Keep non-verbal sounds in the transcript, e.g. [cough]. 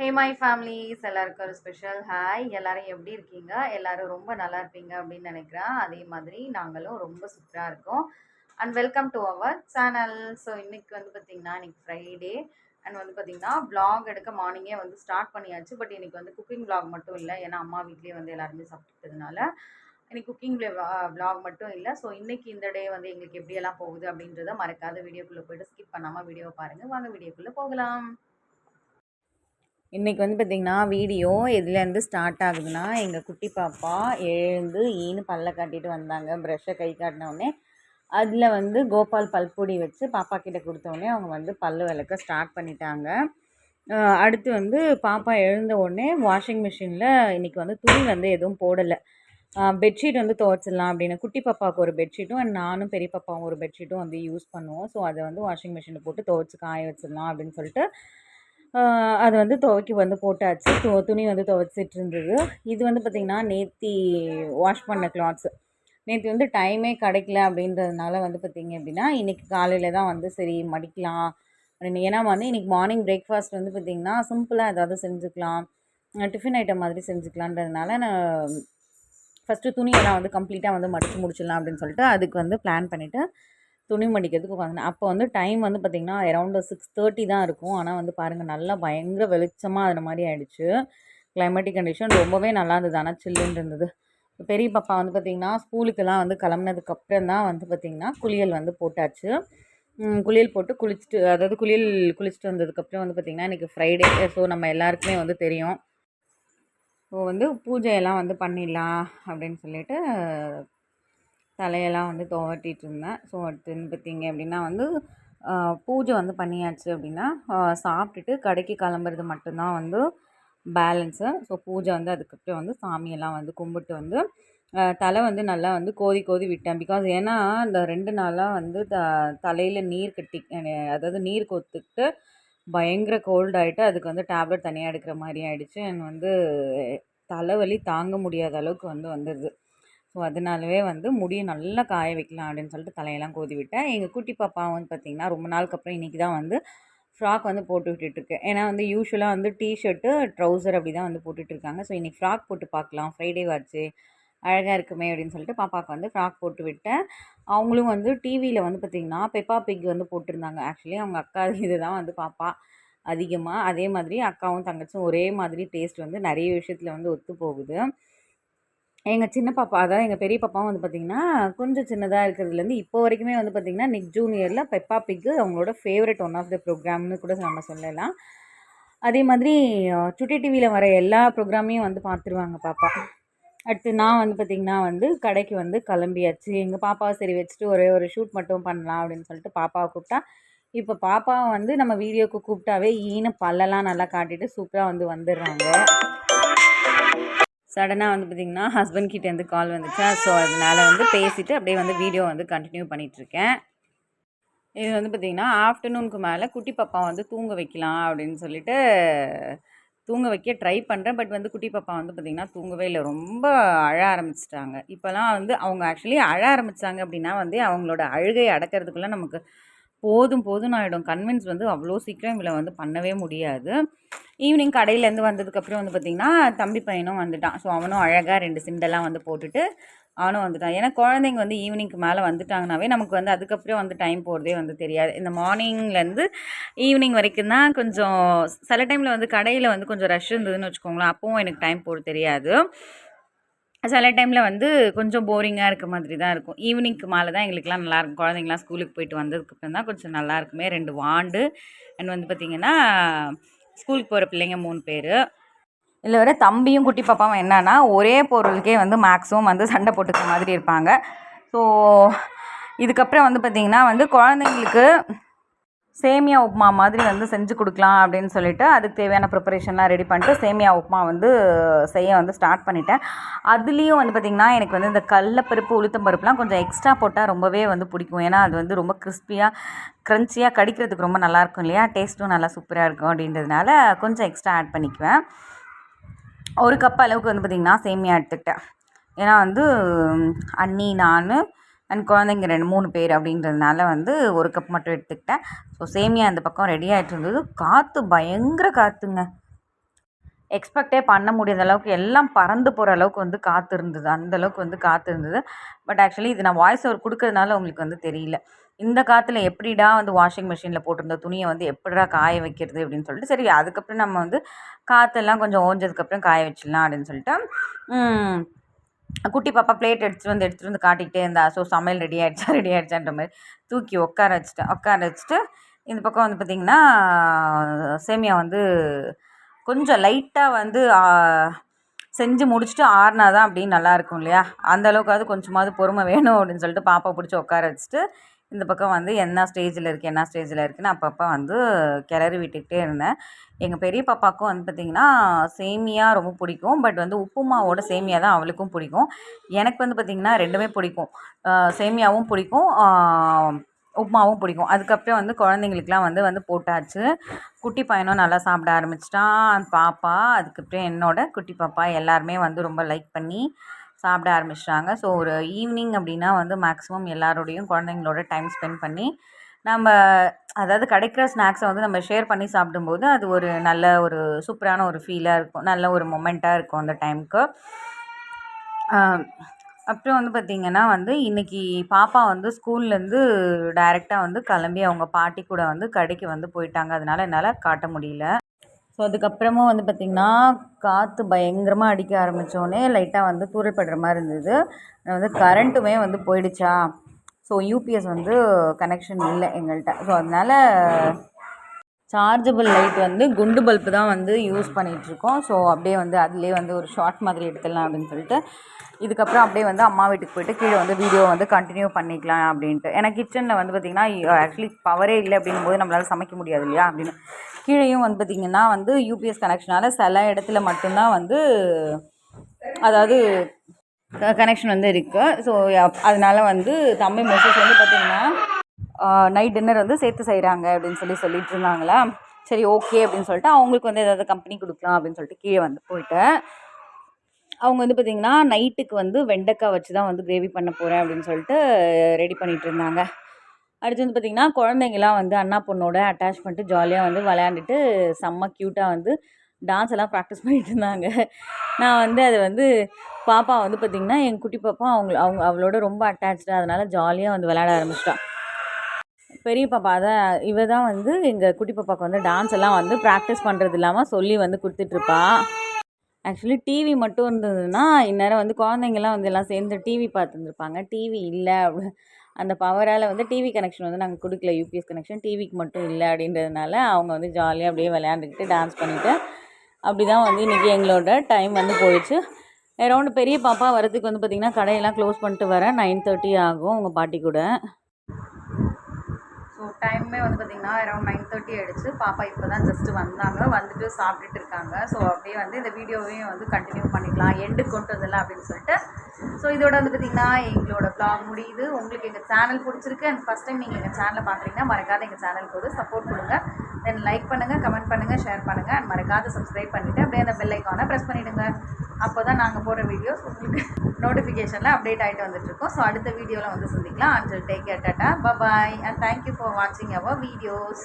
Hey my families எல்லாருக்கும் ஒரு special hi எல்லாரும் எப்படி இருக்கீங்க? எல்லாரும் ரொம்ப நல்லா இருப்பீங்க அப்படின்னு நினைக்கிறேன். அதே மாதிரி நாங்களும் ரொம்ப சூப்பராக இருக்கோம். And welcome to our channel so இன்றைக்கி வந்து பார்த்தீங்கன்னா இன்றைக்கி ஃப்ரைடே அண்ட் வந்து பார்த்தீங்கன்னா ப்ளாக் எடுக்க மார்னிங்கே வந்து ஸ்டார்ட் பண்ணியாச்சு. பட் இன்றைக்கி வந்து குக்கிங் ப்ளாக் மட்டும் இல்லை. ஏன்னா அம்மா வீட்லேயே வந்து எல்லாருமே சாப்பிட்டதுனால இன்னைக்கு குக்கிங் ப்ளாக் மட்டும் இல்லை. ஸோ இன்றைக்கி இந்த டே வந்து எங்களுக்கு எப்படியெல்லாம் போகுது அப்படின்றத மறக்காத வீடியோக்குள்ளே போய்ட்டு ஸ்கிப் பண்ணாமல் வீடியோ பாருங்கள் வாங்க வீடியோக்குள்ளே போகலாம். இன்றைக்கி வந்து பார்த்திங்கன்னா வீடியோ எதுலேருந்து ஸ்டார்ட் ஆகுதுன்னா எங்கள் குட்டி பாப்பா எழுந்து ஈனு பல்ல காட்டிட்டு வந்தாங்க. ப்ரஷ்ஷை கை காட்டினோடனே அதில் வந்து கோபால் பல்பொடி வச்சு பாப்பா கிட்டே கொடுத்தோடனே அவங்க வந்து பல் விளக்க ஸ்டார்ட் பண்ணிட்டாங்க. அடுத்து வந்து பாப்பா எழுந்த உடனே வாஷிங் மிஷினில் இன்றைக்கி வந்து துணி வந்து எதுவும் போடலை. பெட்ஷீட் வந்து துவைச்சிடலாம் அப்படின்னு. குட்டி பாப்பாவுக்கு ஒரு பெட்ஷீட்டும் அண்ட் நானும் பெரிய பாப்பாவும் ஒரு பெட்ஷீட்டும் வந்து யூஸ் பண்ணுவோம். ஸோ அதை வந்து வாஷிங் மிஷினில் போட்டு துவைச்சி காய வச்சிடலாம் அப்படின்னு சொல்லிட்டு அது வந்து துவைக்கி வந்து போட்டாச்சு. து துணி வந்து துவைச்சிட்டு இருந்தது இது வந்து பார்த்திங்கன்னா நேத்தி வாஷ் பண்ண கிளாத்ஸு நேற்று வந்து டைமே கிடைக்கல அப்படின்றதுனால வந்து பார்த்திங்க அப்படின்னா இன்றைக்கி காலையில் தான் வந்து சரி மடிக்கலாம். அப்படின்னு ஏன்னா வந்து இன்றைக்கி மார்னிங் பிரேக்ஃபாஸ்ட் வந்து பார்த்திங்கன்னா சிம்பிளாக ஏதாவது செஞ்சுக்கலாம். டிஃபன் ஐட்டம் மாதிரி செஞ்சுக்கலான்றதுனால நான் ஃபஸ்ட்டு துணியெல்லாம் வந்து கம்ப்ளீட்டாக வந்து மடித்து முடிச்சிடலாம் அப்படின்னு சொல்லிட்டு அதுக்கு வந்து பிளான் பண்ணிவிட்டு துணி மடிக்கிறதுக்கு உட்காந்தேன் அப்போ வந்து டைம் வந்து பார்த்திங்கன்னா அரௌண்டு சிக்ஸ் தேர்ட்டி தான் இருக்கும். ஆனால் வந்து பாருங்கள் நல்லா பயங்கர வெளிச்சமாக ஆகிற மாதிரி ஆயிடுச்சு. கிளைமேட்டிக் கண்டிஷன் ரொம்பவே நல்லா இருந்தது. ஆனால் சில்லுன்னு இருந்தது. பெரிய பாப்பா வந்து பார்த்திங்கன்னா ஸ்கூலுக்கெல்லாம் வந்து கிளம்புனதுக்கப்புறம் தான் வந்து பார்த்திங்கன்னா குளியல் வந்து போட்டாச்சு. குளியல் போட்டு குளிச்சுட்டு அதாவது குளியல் குளிச்சுட்டு வந்ததுக்கப்புறம் வந்து பார்த்திங்கன்னா இன்றைக்கி ஃப்ரைடே ஸோ நம்ம எல்லாருக்குமே வந்து தெரியும். ஸோ வந்து பூஜையெல்லாம் வந்து பண்ணிடலாம் அப்படின்னு சொல்லிட்டு தலையெல்லாம் வந்து துவட்டிட்டு இருந்தேன் ஸோ அடுத்து பார்த்தீங்க பார்த்திங்க அப்படின்னா வந்து பூஜை வந்து பண்ணியாச்சு அப்படின்னா சாப்பிட்டுட்டு கடைக்கு கிளம்புறது மட்டும்தான் வந்து பேலன்ஸு ஸோ பூஜை வந்து அதுக்கப்புறம் வந்து சாமியெல்லாம் வந்து கும்பிட்டு வந்து தலை வந்து நல்லா வந்து கோதி கோதி விட்டேன். பிகாஸ் ஏன்னா இந்த ரெண்டு நாளாக வந்து த தலையில் நீர் கட்டி அதாவது நீர் கொத்துக்கிட்டு பயங்கர கோல்ட் ஆகிட்டு அதுக்கு வந்து டேப்லெட் தனியாக எடுக்கிற மாதிரி ஆகிடுச்சு அண்ட் வந்து தலைவலி தாங்க முடியாத அளவுக்கு வந்து வந்துடுது ஸோ அதனாலவே வந்து முடியை நல்லா காய வைக்கலாம் அப்படின்னு சொல்லிட்டு தலையெல்லாம் கோதி விட்டேன் எங்கள் குட்டி பாப்பா வந்து பார்த்திங்கன்னா ரொம்ப நாளுக்கு அப்புறம் இன்றைக்கி தான் வந்து ஃப்ராக் வந்து போட்டு விட்டுட்டுருக்கு ஏன்னா வந்து யூஸ்வலாக வந்து டிஷர்ட்டு ட்ரௌசர் அப்படி தான் வந்து போட்டுட்ருக்காங்க ஸோ இன்றைக்கி ஃப்ராக் போட்டு பார்க்கலாம் ஃப்ரைடே வாச்சு அழகாக இருக்குமே அப்படின்னு சொல்லிட்டு பாப்பாவுக்கு வந்து ஃப்ராக் போட்டு விட்டேன். அவங்களும் வந்து டிவியில் வந்து பார்த்திங்கன்னா பெப்பா பிக் வந்து போட்டிருந்தாங்க. ஆக்சுவலி அவங்க அக்கா [laughs] இது தான் வந்து பாப்பா அதிகமாக அதே மாதிரி அக்காவும் தங்கச்சும் ஒரே மாதிரி டேஸ்ட் வந்து நிறைய விஷயத்தில் வந்து ஒத்து போகுது எங்கள் சின்ன பாப்பா அதாவது எங்கள் பெரிய பாப்பாவும் வந்து பார்த்திங்கன்னா கொஞ்சம் சின்னதாக இருக்கிறதுலேருந்து இப்போ வரைக்குமே வந்து பார்த்திங்கன்னா நிக் ஜூனியரில் பெப்பா பிக்கு அவங்களோட ஃபேவரட் ஒன் ஆஃப் த ப்ரோக்ராம்னு கூட நம்ம சொல்லலாம். அதே மாதிரி சுட்டி டிவியில் வர எல்லா ப்ரோக்ராமையும் வந்து பார்த்துருவாங்க பாப்பா. அடுத்து நான் வந்து பார்த்திங்கன்னா வந்து கடைக்கு வந்து கிளம்பியாச்சு. எங்கள் பாப்பாவை சரி வச்சுட்டு ஒரே ஒரு ஷூட் மட்டும் பண்ணலாம் அப்படின்னு சொல்லிட்டு பாப்பாவை கூப்பிட்டா இப்போ பாப்பாவை வந்து நம்ம வீடியோக்கு கூப்பிட்டாவே ஈன பல்லெல்லாம் நல்லா காட்டிட்டு சூப்பராக வந்து வந்துடுறாங்க. சடனாக வந்து பார்த்திங்கன்னா ஹஸ்பண்ட் கிட்டேருந்து கால் வந்துச்சா? ஸோ அதனால் வந்து பேசிவிட்டு அப்படியே வந்து வீடியோ வந்து கண்டினியூ பண்ணிகிட்ருக்கேன் இது வந்து பார்த்திங்கன்னா ஆஃப்டர்நூனுக்கு மேலே குட்டி பாப்பா வந்து தூங்க வைக்கலாம் அப்படின்னு சொல்லிட்டு தூங்க வைக்க ட்ரை பண்ணுறேன் பட் வந்து குட்டி பாப்பா வந்து பார்த்திங்கன்னா தூங்கவே இல்லை. ரொம்ப அழ ஆரம்பிச்சிட்டாங்க. இப்போலாம் வந்து அவங்க ஆக்சுவலி அழ ஆரம்பித்தாங்க அப்படின்னா வந்து அவங்களோட அழுகை அடக்கிறதுக்குள்ளே நமக்கு போதும் போதும்னு ஆகிடும் கன்வின்ஸ் வந்து அவ்வளோ சீக்கிரம் இவளை வந்து பண்ணவே முடியாது. ஈவினிங் கடையிலேருந்து வந்ததுக்கப்புறம் வந்து பார்த்திங்கன்னா தம்பி பையனும் வந்துட்டான். ஸோ அவனும் அழகாக ரெண்டு சிண்டெல்லாம் வந்து போட்டுட்டு அவனும் வந்துட்டான். ஏன்னா குழந்தைங்க வந்து ஈவினிங்க்கு மேலே வந்துட்டாங்கனாவே நமக்கு வந்து அதுக்கப்புறம் வந்து டைம் போகிறதே வந்து தெரியாது. இந்த மார்னிங்லேருந்து ஈவினிங் வரைக்கும் தான் கொஞ்சம் சில டைமில் வந்து கடையில் வந்து கொஞ்சம் ரஷ் இருந்ததுன்னு வச்சுக்கோங்களேன் அப்போவும் எனக்கு டைம் போட தெரியாது. சில டைமில் வந்து கொஞ்சம் போரிங்காக இருக்க மாதிரி தான் இருக்கும். ஈவினிங்க்கு மேலே தான் எங்களுக்குலாம் நல்லாயிருக்கும் குழந்தைங்களாம் ஸ்கூலுக்கு போயிட்டு வந்ததுக்கப்புறம் தான் கொஞ்சம் நல்லா இருக்குமே. ரெண்டு வாண்டு. அண்ட் வந்து பார்த்திங்கன்னா ஸ்கூலுக்கு போகிற பிள்ளைங்க மூணு பேர். இதில் வர தம்பியும் குட்டி பாப்பாவும் என்னன்னா ஒரே பொருளுக்கே வந்து மேக்ஸிமம் வந்து சண்டை போட்டுக்கிற மாதிரி இருப்பாங்க. ஸோ இதுக்கப்புறம் வந்து பார்த்திங்கன்னா வந்து குழந்தைங்களுக்கு சேமியா உப்புமா மாதிரி வந்து செஞ்சு கொடுக்கலாம் அப்படின்னு சொல்லிட்டு அதுக்கு தேவையான ப்ரிப்பரேஷன்லாம் ரெடி பண்ணிட்டு சேமியா உப்புமா வந்து செய்ய வந்து ஸ்டார்ட் பண்ணிட்டேன். அதுலேயும் வந்து பார்த்திங்கன்னா எனக்கு வந்து இந்த கடலப்பருப்பு உளுத்தம் பருப்புலாம் கொஞ்சம் எக்ஸ்ட்ரா போட்டால் ரொம்பவே வந்து பிடிக்கும். ஏன்னா அது வந்து ரொம்ப கிறிஸ்பியாக க்ரன்ச்சியாக கடிக்கிறதுக்கு ரொம்ப நல்லாயிருக்கும் இல்லையா? டேஸ்ட்டும் நல்லா சூப்பராக இருக்கும் அப்படின்றதுனால கொஞ்சம் எக்ஸ்ட்ரா ஆட் பண்ணிக்குவேன். ஒரு கப் அளவுக்கு வந்து பார்த்திங்கன்னா சேமியா எடுத்துக்கிட்டேன். ஏன்னா வந்து அண்ணி நான் அண்ட் குழந்தைங்க ரெண்டு மூணு பேர் அப்படின்றதுனால வந்து ஒரு கப் மட்டும் எடுத்துக்கிட்டேன். ஸோ சேமியா அந்த பக்கம் ரெடி ஆகிட்டு இருந்தது. காற்று பயங்கர காற்றுங்க எக்ஸ்பெக்டே பண்ண முடியாத அளவுக்கு எல்லாம் பறந்து போகிற அளவுக்கு வந்து காற்று இருந்தது. அந்த அளவுக்கு வந்து காற்று இருந்தது. பட் ஆக்சுவலி இது நான் வாய்ஸ் ஓவர் கொடுக்கறதுனால உங்களுக்கு வந்து தெரியல. இந்த காற்றுல எப்படிடா வந்து வாஷிங் மிஷினில் போட்டிருந்த துணியை வந்து எப்படிடா காய வைக்கிறது அப்படின்னு சொல்லிட்டு சரி அதுக்கப்புறம் நம்ம வந்து காற்றெல்லாம் கொஞ்சம் ஓஞ்சதுக்கப்புறம் காய வச்சிடலாம் அப்படின்னு சொல்லிட்டு குட்டி பாப்பா பிளேட் எடுத்துகிட்டு வந்து எடுத்துகிட்டு வந்து காட்டிக்கிட்டே இருந்தா ஸோ சமையல் ரெடி ஆகிடுச்சா ரெடி [laughs] ஆகிடுச்சான்ற மாதிரி தூக்கி உட்கார வச்சுட்டேன் உட்கார வச்சுட்டு இந்த பக்கம் வந்து பார்த்திங்கன்னா சேமியா வந்து கொஞ்சம் லைட்டாக வந்து செஞ்சு முடிச்சுட்டு ஆறுனா தான் அப்படின்னு நல்லா இருக்கும் இல்லையா? அந்தளவுக்காவது கொஞ்சமாவது பொறுமை வேணும் அப்படின்னு சொல்லிட்டு பாப்பா பிடிச்சி உட்கார வச்சுட்டு இந்த பக்கம் வந்து என்ன ஸ்டேஜில் இருக்குது என்ன ஸ்டேஜில் இருக்குன்னு அப்பப்போ வந்து கிளறி விட்டுக்கிட்டே இருந்தேன். எங்கள் பெரிய பாப்பாவுக்கும் வந்து பார்த்திங்கன்னா சேமியா ரொம்ப பிடிக்கும். பட் வந்து உப்புமாவோட சேமியா தான் அவளுக்கும் பிடிக்கும். எனக்கு வந்து பார்த்திங்கன்னா ரெண்டுமே பிடிக்கும். சேமியாவும் பிடிக்கும். உப்புமாவும் பிடிக்கும். அதுக்கப்புறம் வந்து குழந்தைங்களுக்குலாம் வந்து வந்து போட்டாச்சு. குட்டி பையனும் நல்லா சாப்பிட ஆரம்பிச்சிட்டான். பாப்பா அதுக்கப்புறம் என்னோட குட்டி பாப்பா எல்லாருமே வந்து ரொம்ப லைக் பண்ணி சாப்பிட ஆரம்பிச்சிட்டாங்க. ஸோ ஒரு ஈவினிங் அப்படின்னா வந்து மேக்ஸிமம் எல்லாரோடையும் குழந்தைங்களோட டைம் ஸ்பெண்ட் பண்ணி நம்ம அதாவது கிடைக்கிற ஸ்நாக்ஸை வந்து நம்ம ஷேர் பண்ணி சாப்பிடும்போது அது ஒரு நல்ல ஒரு சூப்பரான ஒரு ஃபீலாக இருக்கும். நல்ல ஒரு மொமெண்ட்டாக இருக்கும் அந்த டைமுக்கு அப்புறம் வந்து பார்த்திங்கன்னா வந்து இன்றைக்கி பாப்பா வந்து ஸ்கூல்லேருந்து டைரெக்டாக வந்து கிளம்பி அவங்க பாட்டி கூட வந்து கடைக்கு வந்து போயிட்டாங்க. அதனால என்னால் காட்ட முடியல. ஸோ அதுக்கப்புறமா வந்து பார்த்திங்கன்னா காற்று பயங்கரமாக அடிக்க ஆரம்பித்தோடனே லைட்டாக வந்து தூரல் படுற மாதிரி இருந்தது. வந்து கரண்ட்டுமே வந்து போயிடுச்சா? ஸோ யூபிஎஸ் வந்து கனெக்ஷன் இல்லை எங்கள்கிட்ட ஸோ அதனால் சார்ஜபிள் லைட் வந்து குண்டு பல்பு தான் வந்து யூஸ் பண்ணிகிட்ருக்கோம் ஸோ அப்படியே வந்து அதுலேயே வந்து ஒரு ஷார்ட் மாதிரி எடுத்துடலாம் அப்படின்னு சொல்லிட்டு இதுக்கப்புறம் அப்படியே வந்து அம்மா வீட்டுக்கு போயிட்டு கீழே வந்து வீடியோ வந்து கண்டினியூ பண்ணிக்கலாம் அப்படின்ட்டு. ஏன்னா கிச்சனில் வந்து பார்த்திங்கன்னா ஆக்சுவலி பவரே இல்லை அப்படின்னும் போது நம்மளால் சமைக்க முடியாது இல்லையா அப்படின்னு. கீழேயும் வந்து பார்த்திங்கன்னா வந்து யூபிஎஸ் கனெக்ஷனால் சில இடத்துல மட்டும்தான் வந்து அதாவது கனெக்ஷன் வந்து இருக்குது ஸோ அதனால் வந்து தம்பி மெசேஜ் வந்து பார்த்திங்கன்னா நைட் டின்னர் வந்து சேர்த்து செய்கிறாங்க அப்படின்னு சொல்லி சொல்லிட்டு இருந்தாங்களா? சரி ஓகே அப்படின்னு சொல்லிட்டு அவங்களுக்கு வந்து ஏதாவது கம்பெனி கொடுக்கலாம் அப்படின்னு சொல்லிட்டு கீழே வந்து போயிட்டு அவங்க வந்து பார்த்திங்கன்னா நைட்டுக்கு வந்து வெண்டைக்காய் வச்சு தான் வந்து கிரேவி பண்ண போகிறேன் அப்படின்னு சொல்லிட்டு ரெடி பண்ணிகிட்டு இருந்தாங்க. அடுத்து வந்து பார்த்திங்கன்னா குழந்தைங்கலாம் வந்து அண்ணா பொண்ணோட அட்டாச் பண்ணிட்டு ஜாலியாக வந்து விளையாண்டுட்டு செம்ம க்யூட்டாக வந்து டான்ஸ் எல்லாம் ப்ராக்டிஸ் பண்ணிட்டு இருந்தாங்க. நான் வந்து அது வந்து பாப்பா வந்து பார்த்திங்கன்னா என் குட்டி பாப்பா அவங்க அவங்க அவளோட ரொம்ப அட்டாச்சாக அதனால் ஜாலியாக வந்து விளையாட ஆரம்பிச்சிட்டான் பெரிய பாப்பா தான் இவ தான் வந்து எங்கள் குட்டி பாப்பாவுக்கு வந்து டான்ஸ் எல்லாம் வந்து ப்ராக்டிஸ் பண்ணுறது இல்லாமல் சொல்லி வந்து கொடுத்துட்ருப்பா ஆக்சுவலி டிவி மட்டும் இருந்ததுன்னா இந்நேரம் வந்து குழந்தைங்கள்லாம் வந்து எல்லாம் சேர்ந்து டிவி பார்த்துருந்துருப்பாங்க. டிவி இல்லை. அந்த பவரால் வந்து டிவி கனெக்ஷன் வந்து நாங்கள் கொடுக்கல. யூபிஎஸ் கனெக்ஷன் டிவிக்கு மட்டும் இல்லை அப்படின்றதுனால அவங்க வந்து ஜாலியாக அப்படியே விளையாண்டுக்கிட்டு டான்ஸ் பண்ணிவிட்டு அப்படி தான் வந்து இன்றைக்கி எங்களோட டைம் வந்து போயிடுச்சு. அரௌண்டு பெரிய பாப்பா வரதுக்கு வந்து பார்த்திங்கன்னா கடையெல்லாம் க்ளோஸ் பண்ணிட்டு வர நைன் தேர்ட்டி ஆகும் உங்கள் பாட்டி கூட. ஸோ டைமே வந்து பார்த்திங்கன்னா அரௌண்ட் நைன் தேர்ட்டி ஆகிடுச்சு பாப்பா இப்போ தான் ஜஸ்ட்டு வந்தாங்க. வந்துட்டு சாப்பிட்டுட்டு இருக்காங்க. ஸோ அப்படியே வந்து இந்த வீடியோவையும் வந்து கண்டினியூ பண்ணிக்கலாம். எண்டு கொண்டு வந்துடலாம் அப்படின்னு சொல்லிட்டு. ஸோ இதோட வந்து பார்த்திங்கன்னா எங்களோட ப்ளாக் முடியுது. உங்களுக்கு எங்கள் சேனல் பிடிச்சிருக்கு அண்ட் ஃபஸ்ட் டைம் நீங்கள் எங்கள் சேனலை பார்க்குறீங்கன்னா மறக்காத எங்கள் சேனலுக்கு ஒரு சப்போர்ட் கொடுங்க. தென் லைக் பண்ணுங்கள் கமெண்ட் பண்ணுங்கள் ஷேர் பண்ணுங்கள் அண்ட் மறக்காத சப்ஸ்கிரைப் பண்ணிவிட்டு அப்படியே அந்த பெல் ஐக்கானை ப்ரெஸ் பண்ணிவிடுங்க அப்போ தான் நாங்கள் போடுற வீடியோஸ் உங்களுக்கு நோட்டிஃபிகேஷனில் அப்டேட் ஆகிட்டு வந்துட்டுருக்கோம். ஸோ அடுத்த வீடியோவில் வந்து சந்திக்கலாம். And take care tata bye bye and thank you for வாட்சிங் அவர் வீடியோஸ்